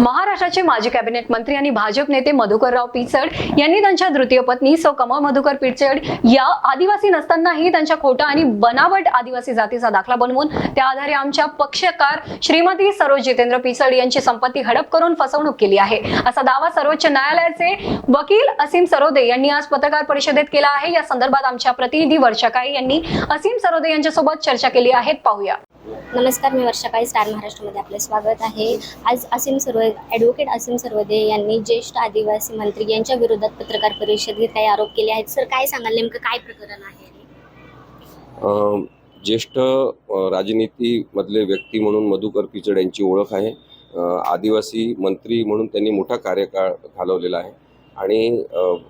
महाराष्ट्राचे माजी कॅबिनेट मंत्री आणि भाजप नेते मधुकरराव पिचड यांनी त्यांच्या तृतीय पत्नी सौ कमळ मधुकर पिचड या आदिवासी नसतानाही त्यांच्या खोटा आणि बनावट आदिवासी जातीचा दाखला बनवून त्या आधारे आमच्या पक्षकार श्रीमती सरोज जितेंद्र पिचड यांची संपत्ती हडप करून फसवणूक केली आहे. असा दावा सर्वोच्च न्यायालयाचे वकील असीम सरोदे यांनी आज पत्रकार परिषदेत केला आहे. या संदर्भात आमच्या प्रतिनिधी वर्षा काळे यांनी असीम सरोदे यांच्यासोबत चर्चा केली आहे. पाहूया. नमस्कार मी वर्षा काळे स्टार महाराष्ट्रामध्ये आपले स्वागत आहे. आज असीम सर्व ॲडव्होकेट असीम सर्वदे यांनी ज्येष्ठ आदिवासी मंत्री यांच्या विरोधात पत्रकार परिषदेत काही आरोप केले आहेत. सर काय सांगाल नेमकं काय प्रकरण आहे ज्येष्ठ राजनीतीमधले व्यक्ती म्हणून मधुकर पिचड यांची ओळख आहे. आदिवासी मंत्री म्हणून त्यांनी मोठा कार्यकाळ घालवलेला आहे. आणि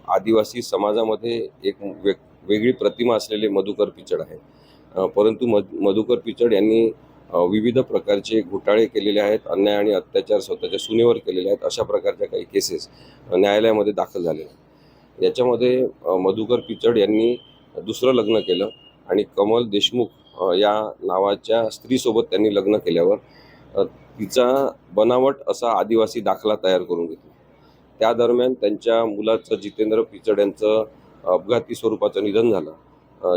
आदिवासी समाजामध्ये एक वेग वेगळी प्रतिमा असलेले मधुकर पिचड आहे. परंतु मध मधुकर पिचड यांनी विविध प्रकारचे घोटाळे केलेले आहेत अन्याय आणि अत्याचार स्वतःच्या सुनेवर केलेले आहेत अशा प्रकारच्या काही केसेस न्यायालयामध्ये दाखल झालेल्या आहेत. याच्यामध्ये मधुकर पिचड यांनी दुसरं लग्न केलं आणि कमल देशमुख या नावाच्या स्त्रीसोबत त्यांनी लग्न केल्यावर तिचा बनावट असा आदिवासी दाखला तयार करून घेतला. त्या दरम्यान त्यांच्या मुलाचं जितेंद्र पिचड यांचं अपघाती स्वरूपाचं निधन झालं.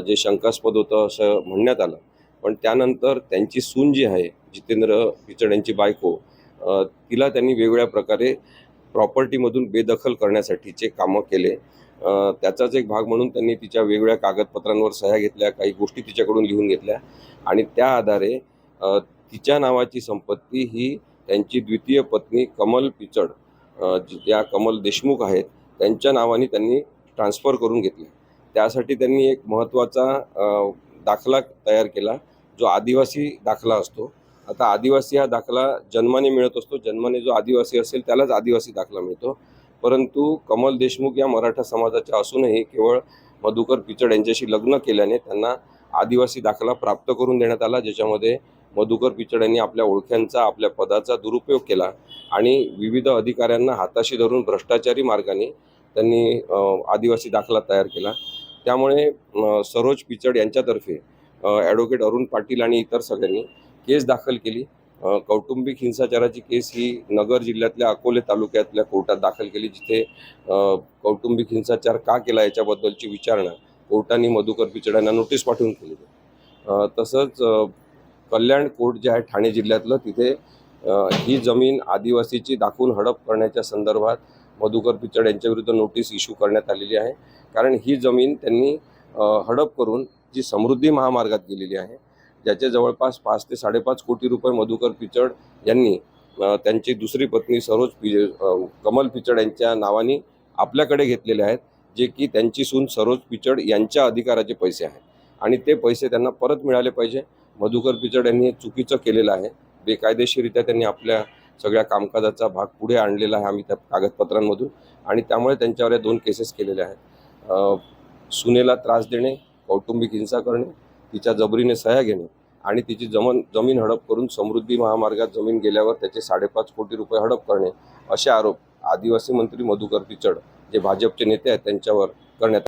जे शंकास्पद होतं असं म्हणण्यात आलं. पण त्यानंतर त्यांची सून जी आहे जितेंद्र पिचड यांची बायको तिला त्यांनी वेगवेगळ्या प्रकारे प्रॉपर्टीमधून बेदखल करण्यासाठीचे कामं केले. त्याचाच एक भाग म्हणून त्यांनी तिच्या वेगवेगळ्या कागदपत्रांवर सह्या घेतल्या काही गोष्टी तिच्याकडून लिहून घेतल्या आणि त्या आधारे तिच्या नावाची संपत्ती ही त्यांची द्वितीय पत्नी कमल पिचड ज्या कमल देशमुख आहेत त्यांच्या नावाने त्यांनी ट्रान्सफर करून घेतली. त्यासाठी त्यांनी एक महत्त्वाचा दाखला तयार केला जो आदिवासी दाखला असतो. आता आदिवासी हा दाखला जन्माने मिळत असतो. जन्माने जो आदिवासी असेल त्यालाच आदिवासी दाखला मिळतो. परंतु कमल देशमुख या मराठा समाजाच्या असूनही केवळ मधुकर पिचड यांच्याशी लग्न केल्याने त्यांना आदिवासी दाखला प्राप्त करून देण्यात आला ज्याच्यामध्ये मधुकर पिचड यांनी आपल्या ओळख्यांचा आपल्या पदाचा दुरुपयोग केला आणि विविध अधिकाऱ्यांना हाताशी धरून भ्रष्टाचारी मार्गाने त्यांनी आदिवासी दाखला तयार केला. त्यामुळे सरोज पिचड यांच्यातर्फे ॲडव्होकेट अरुण पाटील आणि इतर सगळ्यांनी केस दाखल केली. कौटुंबिक हिंसाचाराची केस ही नगर जिल्ह्यातल्या अकोले तालुक्यातल्या कोर्टात दाखल केली जिथे कौटुंबिक हिंसाचार का केला याच्याबद्दलची विचारणा कोर्टाने मधुकर पिचड यांना नोटीस पाठवून केली. तसंच कल्याण कोर्ट जे आहे ठाणे जिल्ह्यातलं तिथे ही जमीन आदिवासीची दाखवून हडप करण्याच्या संदर्भात मधुकर पिचड यांच्याविरुद्ध नोटीस इश्यू करण्यात आलेली आहे. कारण ही जमीन त्यांनी हडप करून जी समृद्धी महामार्गात गेलेली आहे ज्याचे जवळपास पाच ते साडेपाच कोटी रुपये मधुकर पिचड यांनी त्यांची दुसरी पत्नी सरोज पि कमल पिचड यांच्या नावाने आपल्याकडे घेतलेले आहेत जे की त्यांची सून सरोज पिचड यांच्या अधिकाराचे पैसे आहेत. आणि ते पैसे त्यांना परत मिळाले पाहिजे. मधुकर पिचड यांनी चुकीचं केलेलं आहे. बेकायदेशीरित्या त्यांनी आपल्या सगळ्या कामकाजाचा भाग पुढे आणलेला आहे आम्ही त्या कागदपत्रांमधून. आणि त्यामुळे त्यांच्यावर या दोन केसेस केलेल्या आहेत. सुनेला त्रास देणे कौटुंबिक हिंसा करणे तिच्या जबरीने सह्या घेणे आणि तिची जमन जमीन हडप करून समृद्धी महामार्गात जमीन गेल्यावर त्याचे साडेपाच कोटी रुपये हडप करणे असे आरोप आदिवासी मंत्री मधुकर पिचड जे भाजपचे नेते आहेत त्यांच्यावर करण्यात